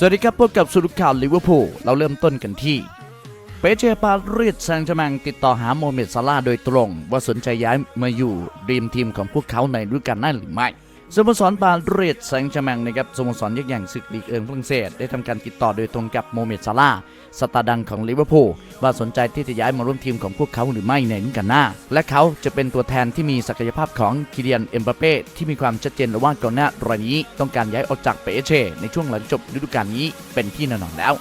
สวัสดีครับพบกับสุรุข่าวลิเวอร์พูลเราเริ่มต้นกันที่เปเชปารีสแซงต์แชร์แมงติดต่อหาโมเมดซาลาโดยตรง ว่าสนใจย้ายมาอยู่ดีมทีมของพวกเขาในฤดูกาลหน้าหรือไม่ สโมสรปารีสแซงต์แชร์แมงนะครับสโมสรยักษ์ใหญ่ศึกลีกเอิงฝรั่งเศสได้ทำการติดต่อโดยตรงกับโมเมดซาลาสตาร์ดังของลิเวอร์พูลว่าสนใจที่จะย้ายมาร่วมทีมของพวกเขาหรือไม่ในฤดูกาลหน้า และเขาจะเป็นตัวแทนที่มีศักยภาพของคิเลียนเอ็มบัปเป้ที่มีความชัดเจนแล้วว่ากองหน้ารายนี้ต้องการย้ายออกจากเปเชในช่วงหลังจบฤดูกาลนี้เป็นที่แน่นอนแล้ว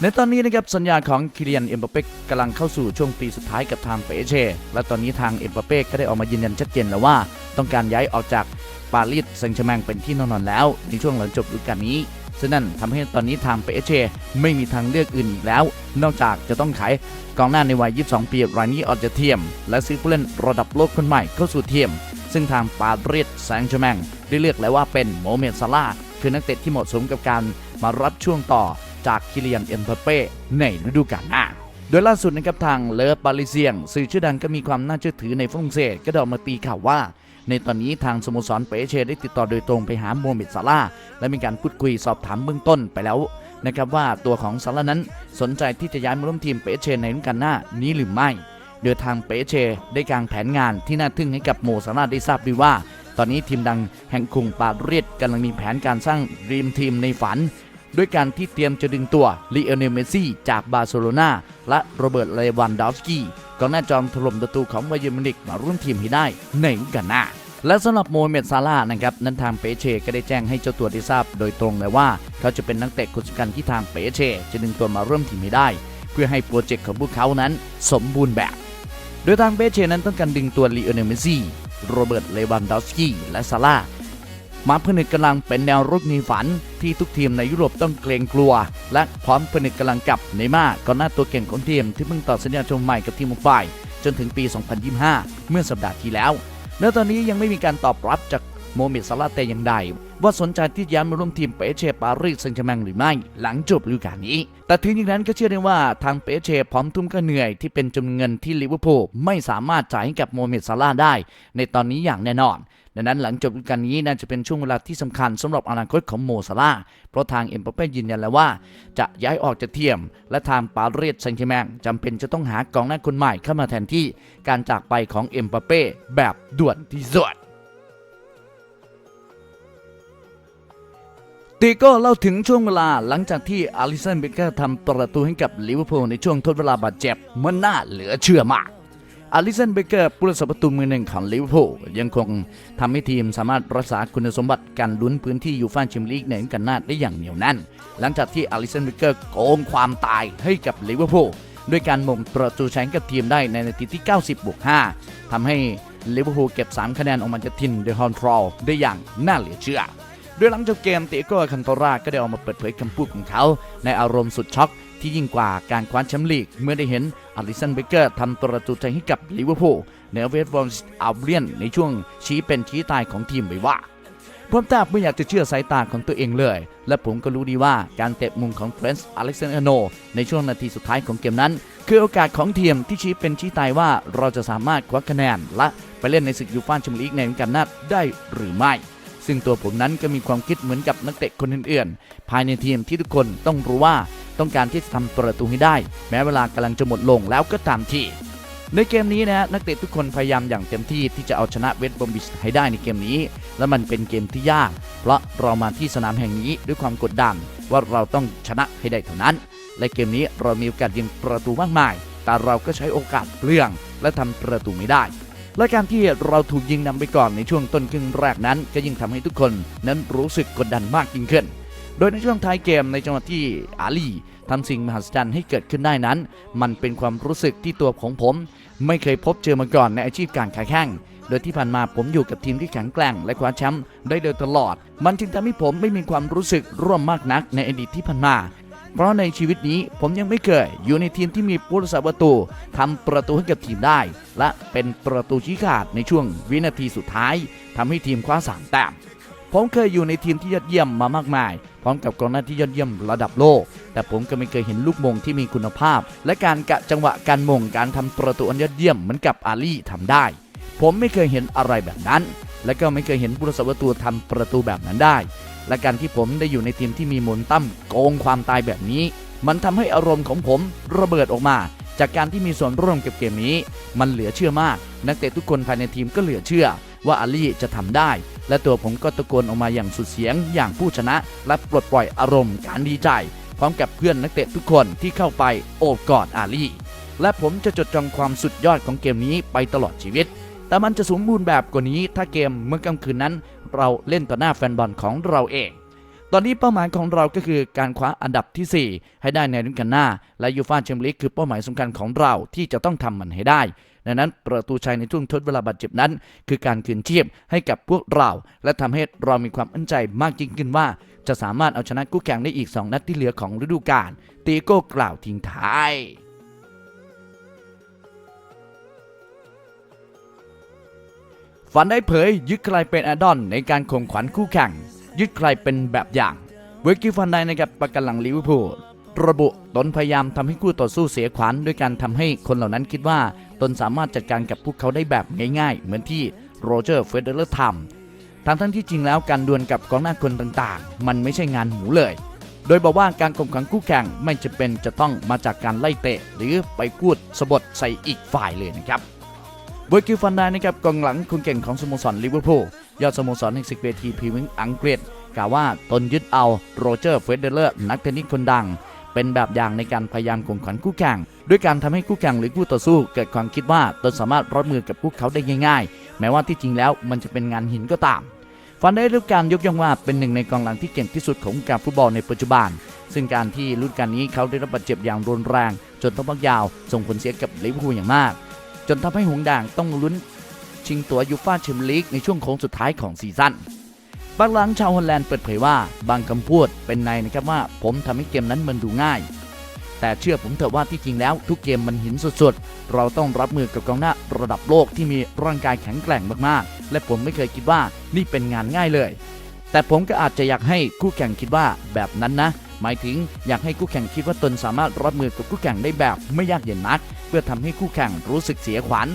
ในตอนนี้นะครับสัญญาของคิเลียนเอ็มบัปเป้กำลังเข้าสู่ช่วงปีสุดท้ายกับทางเปเช่และตอนนี้ทางเอ็มบัปเป้ก็ได้ออกมายืนยันชัดเจนแล้วว่า ต้องการย้ายออกจาก ปารีสแซงต์แชร์แมงเป็นที่แน่นอนแล้ว ในช่วงหลังจบฤดูกาลนี้ซึ่งนั่นทำให้ตอนนี้ทางเปเชไม่มีทางเลือกอื่นอีกแล้ว นอกจากจะต้องขายกองหน้าในวัย 22 ปีรายนี้ออกจะเทียม และซื้อผู้เล่นระดับโลกคนใหม่เข้าสู่เทียม ซึ่งทางปารีสแซงต์แชร์แมงได้เลือกแล้วว่าเป็นโมเมดซาลาคือนักเตะที่เหมาะสมกับการมารับช่วงต่อจากคิเลียนเอ็มบัปเป้ในฤดูกาลหน้าโดยล่าสุดนะครับทางเลอปาริเซียง สื่อชื่อดังก็มีความน่าเชื่อถือในฝรั่งเศสก็ได้ออกมาตีข่าวว่า ในตอนนี้ทางสโมสรเปเช่ได้ติดต่อโดยตรงไปหาโมเมดซาลาและมีการพูดคุยสอบถามเบื้องต้นไปแล้วนะครับว่าตัวของซาลานั้นสนใจที่จะย้ายมาร่วมทีมเปเช่ในฤดูกาลหน้านี้หรือไม่โดยทางเปเช่ได้กางแผนงานที่น่าทึ่งให้กับโมซาลาได้ทราบดีว่า ตอนนี้ทีมดังแห่งกรุงปารีสกำลังมีแผนการสร้างรีมทีมในฝันด้วยการที่เตรียมจะดึงตัวลีโอเนลเมซี่จากบาร์เซโลนาและโรเบิร์ตเลวันดอฟสกี้ กองหน้าจอมถล่มประตูของไบเยร์มินิกมาร่วมทีมให้ได้ในกันหน้าและสำหรับโมเมดซาลาห์นะครับนั้นทางเปเช่ก็ได้แจ้งให้เจ้าตัวได้ทราบโดยตรงเลยว่า เขาจะเป็นนักเตะคนสำคัญที่ทางเปเช่จะดึงตัวมาร่วมทีมให้ได้ เพื่อให้โปรเจกต์ของพวกเขานั้นสมบูรณ์แบบ โดยทางเปเช่นั้นต้องการดึงตัวลีโอเนลเมซี่โรเบิร์ตเลวันดอฟสกี้และซาลาห์ มาผนึกกำลังเป็นแนวรุกในฝัน ที่ทุกทีมในยุโรปต้องเกรงกลัว และพร้อมผนึกกำลังกับเนม่าก่อนหน้าตัวเก่งของทีมที่เพิ่งต่อสัญญาชมใหม่กับทีมมุมไฟจนถึงปี 2025 เมื่อสัปดาห์ที่แล้ว และตอนนี้ยังไม่มีการตอบรับจากโมเมดซาลาห์แต่อย่างใด ว่าสนใจที่จะย้ายมาร่วมทีมเปเช่ปารีสแซงต์แชร์แมงหรือไม่ หลังจบฤดูกาลนี้ แต่ถึงอย่างนั้นก็เชื่อได้ว่าทางเปเช่พร้อมทุ่มค่าเหนื่อยที่เป็นจำนวนเงินที่ลิเวอร์พูลไม่สามารถจ่ายให้กับโมเมดซาลาได้ ในตอนนี้อย่างแน่นอน ดังนั้นหลังจบฤดูกาลนี้น่าจะเป็นช่วงเวลาที่สำคัญสำหรับอนาคตของโมซาลาเพราะทางเอ็มบัปเป้ยืนยันแล้วว่า จะย้ายออกจากเทียม และทางปารีสแซงต์แชร์แมงจำเป็นจะต้องหากองหน้าคนใหม่เข้ามาแทนที่การจากไปของเอ็มบัปเป้แบบด่วนที่สุดตีโก้เล่าถึงช่วงเวลาหลังจากที่อาริสันเบเกอร์ทำประตูให้กับลิเวอร์พูลในช่วงทดเวลาบาดเจ็บมันน่าเหลือเชื่อมาก อาริสันเบเกอร์ผู้รักษาประตูมือหนึ่งของลิเวอร์พูลยังคงทำให้ทีมสามารถรักษาคุณสมบัติการลุ้นพื้นที่ยูฟ่าแชมเปี้ยนลีกในฤดูกาลหน้าได้อย่างเหนียวแน่น หลังจากที่อาริสันเบเกอร์โกงความตายให้กับลิเวอร์พูลด้วยการม่งประตูชัยกับทีมได้ในนาทีที่ 90บวก5ทำให้ลิเวอร์พูลเก็บ 3 คะแนนออกมาจากทินเดอะฮอนทรอลได้อย่างน่าเหลือเชื่อโดยหลังจบเกมเตโก้คันโตราก็ได้ออกมาเปิดเผยคำพูดของเขา ในอารมณ์สุดช็อก ที่ยิ่งกว่าการคว้าแชมป์ลีก เมื่อได้เห็นอลิสันเบเกอร์ทำประตูใจให้กับลิเวอร์พูลเหนือเวสต์บอมอัลเบียนในช่วงชี้เป็นชี้ตายของทีมไว้ว่าผมแทบไม่อยากจะเชื่อสายตาของตัวเองเลย และผมก็รู้ดีว่าการเตะมุมของเฟรนซ์อเล็กซานเดอร์โน ในช่วงนาทีสุดท้ายของเกมนั้น คือโอกาสของทีมที่ชี้เป็นชี้ตายว่าเราจะสามารถคว้าคะแนน และไปเล่นในศึกยูฟ่าแชมเปี้ยนลีกในฤดูกาลหน้าได้หรือไม่ ซึ่งตัวผมนั้นก็มีความคิดเหมือนกับนักเตะคนอื่นๆ ภายในทีมที่ทุกคนต้องรู้ว่า ต้องการที่จะทำประตูให้ได้ แม้เวลากำลังจะหมดลงแล้วก็ตามทีในเกมนี้นะนักเตะทุกคนพยายามอย่างเต็มที่ที่จะเอาชนะเวสต์บอมบิชให้ได้ในเกมนี้ และมันเป็นเกมที่ยาก เพราะเรามาที่สนามแห่งนี้ด้วยความกดดันว่าเราต้องชนะให้ได้เท่านั้น และเกมนี้เรามีโอกาสยิงประตูมากมาย แต่เราก็ใช้โอกาสเปลือง และทำประตูไม่ได้และการที่เราถูกยิงนำไปก่อนในช่วงต้นครึ่งแรกนั้น ก็ยิ่งทำให้ทุกคนนั้นรู้สึกกดดันมากยิ่งขึ้น โดยในช่วงท้ายเกมในจังหวะที่อาลีทำสิ่งมหัศจรรย์ให้เกิดขึ้นได้นั้น มันเป็นความรู้สึกที่ตัวของผม ไม่เคยพบเจอมาก่อนในอาชีพการขายแข่งโดยที่ผ่านมาผมอยู่กับทีมที่แข็งแกร่งและคว้าแชมป์ได้โดยตลอด มันจึงทำให้ผมไม่มีความรู้สึกร่วมมากนักในอดีตที่ผ่านมา เพราะในชีวิตนี้ผมยังไม่เคย อยู่ในทีมที่มีผู้รักษาประตูทำประตูให้กับทีมได้ และเป็นประตูชี้ขาดในช่วงวินาทีสุดท้ายทำให้ทีมคว้าสามแต้ม ผมเคยอยู่ในทีมที่ยอดเยี่ยมมามากมาย พร้อมกับกองหน้าที่ยอดเยี่ยมระดับโลก แต่ผมก็ไม่เคยเห็นลูกมงที่มีคุณภาพ และการกะจังหวะการมงการทำประตูอันยอดเยี่ยมเหมือนกับอาลีทำได้ ผมไม่เคยเห็นอะไรแบบนั้น และก็ไม่เคยเห็นผู้รักษาประตูทำประตูแบบนั้นได้ และการที่ผมได้อยู่ในทีมที่มีมนตั้มโกงความตายแบบนี้ มันทำให้อารมณ์ของผมระเบิดออกมาจากการที่มีส่วนร่วมกับเกมนี้ มันเหลือเชื่อมาก นักเตะทุกคนภายในทีมก็เหลือเชื่อว่าอาลีจะทำได้ และตัวผมก็ตะโกนออกมาอย่างสุดเสียงอย่างผู้ชนะและปลดปล่อยอารมณ์การดีใจ พร้อมกับเพื่อนนักเตะทุกคนที่เข้าไปโอบกอดอาลีและผมจะจดจำความสุดยอดของเกมนี้ไปตลอดชีวิต แต่มันจะสมบูรณ์แบบกว่านี้ถ้าเกมเมื่อกลางคืนนั้น เราเล่นต่อหน้าแฟนบอลของเราเอง ตอนนี้เป้าหมายของเราก็คือการคว้าอันดับทีสี่4 ให้ได้ในฤดูกาลหน้า และยูฟ่าแชมเปี้ยนลีกคือเป้าหมายสำคัญของเราที่จะต้องทำมันให้ได้ ดังนั้นประตูชัยในช่วงทดเวลาบาดเจ็บนั้น คือการคืนชีพให้กับพวกเรา และทำให้เรามีความมั่นใจมากยิ่งขึ้นว่า จะสามารถเอาชนะคู่แข่งได้อีก 2 นัดที่เหลือของฤดูกาลตีโก้กล่าวทิ้งท้ายฝันได้เผยยึดใครเป็นอดดอนในการข่มขวัญคู่แข่ง ยึดใครเป็นแบบอย่างเวกิฟันไดนะครับประกันหลังลิเวอร์พูล ระบุตนพยายามทำให้คู่ต่อสู้เสียขวัญด้วยการทำให้คนเหล่านั้นคิดว่า ตนสามารถจัดการกับพวกเขาได้แบบง่ายๆ เหมือนที่โรเจอร์เฟเดอร์ทำทั้งทั้งที่จริงแล้วการดวลกับกองหน้าคนต่างๆ มันไม่ใช่งานหมูเลย โดยบอกว่าการข่มขังคู่แข่งไม่จะเป็นจะต้องมาจากการไล่เตะ หรือไปพูดสะบดใส่อีกฝ่ายเลยนะครับเวอร์กิลฟันไดนะครับกองหลังคนเก่งของสโมสรลิเวอร์พูลยอดสโมสรแห่งศึกเวทีพรีเมียร์อังกฤษกล่าวว่าตนยึดเอาโรเจอร์เฟเดเลอร์นักเทนนิสคนดัง เป็นแบบอย่างในการพยายามข่มขวัญคู่แข่งด้วยการทำให้คู่แข่งหรือคู่ต่อสู้ เกิดความคิดว่าตนสามารถรับมือกับพวกเขาได้ง่ายๆ แม้ว่าที่จริงแล้วมันจะเป็นงานหินก็ตามฟันได้รับการยกย่องว่าเป็นหนึ่งในกองหลังที่เก่งที่สุดของการฟุตบอลในปัจจุบัน ซึ่งการที่รุ่นการนี้เขาได้รับบาดเจ็บอย่างรุนแรง จนต้องพักยาว ส่งผลเสียกับลิเวอร์พูลอย่างมาก จนทำให้หงด่างต้องลุ้นชิงตั๋วยูฟ่าแชมเปี้ยนลีกในช่วงโค้งสุดท้ายของซีซั่น บักหลังชาวฮอลแลนด์เปิดเผยว่าบางคำพูดเป็นในนะครับว่าผมทำให้เกมนั้นมันดูง่าย แต่เชื่อผมเถอะว่าที่จริงแล้วทุกเกมมันหินสุดๆ เราต้องรับมือกับกองหน้าระดับโลกที่มีร่างกายแข็งแกร่งมากๆ และผมไม่เคยคิดว่านี่เป็นงานง่ายเลย แต่ผมก็อาจจะอยากให้คู่แข่งคิดว่าแบบนั้นนะ หมายถึงอยากให้คู่แข่งคิดว่าตนสามารถรับมือกับคู่แข่งได้แบบไม่ยากเย็นนัก เพื่อทำให้คู่แข่งรู้สึกเสียขวัญ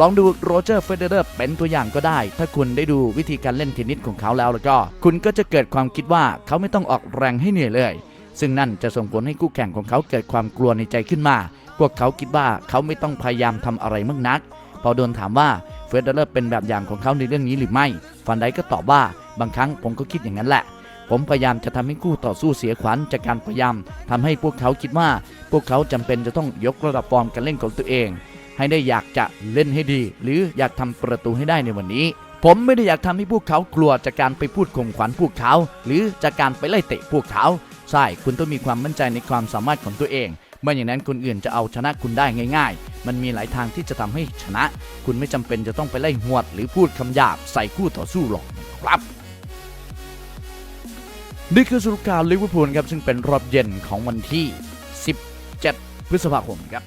ลองดูโรเจอร์เฟเดอร์เป็นตัวอย่างก็ได้ ถ้าคุณได้ดูวิธีการเล่นเทนนิสของเขาแล้วแล้วก็ คุณก็จะเกิดความคิดว่าเขาไม่ต้องออกแรงให้เหนื่อยเลย ซึ่งนั่นจะส่งผลให้คู่แข่งของเขาเกิดความกลัวในใจขึ้นมา พวกเขาคิดว่าเขาไม่ต้องพยายามทำอะไรมากนัก พอโดนถามว่าเฟเดอร์เป็นแบบอย่างของเขาในเรื่องนี้หรือไม่ฟันไดก็ตอบว่าบางครั้งผมก็คิดอย่างนั้นแหละผมพยายามจะทำให้คู่ต่อสู้เสียขวัญจากการพยายามทำให้พวกเขาคิดว่า พวกเขาจำเป็นจะต้องยกระดับฟอร์มการเล่นของตัวเอง ให้ได้อยากจะเล่นให้ดี หรืออยากทำประตูให้ได้ในวันนี้ ผมไม่ได้อยากทำให้พวกเขากลัวจากการไปพูดข่มขวัญพวกเขา หรือจากการไปไล่เตะพวกเขาใช่คุณต้องมีความมั่นใจในความสามารถของตัวเองไม่อย่างนั้นคนอื่นจะเอาชนะคุณได้ง่าย ๆ มันมีหลายทางที่จะทำให้ชนะ คุณไม่จำเป็นจะต้องไปไล่หวด หรือพูดคำหยาบใส่คู่ต่อสู้หรอกครับนี่คือสรุปการลิเวอร์พูลครับซึ่งเป็นรอบเย็นของวันที่ 17 พฤษภาคมครับ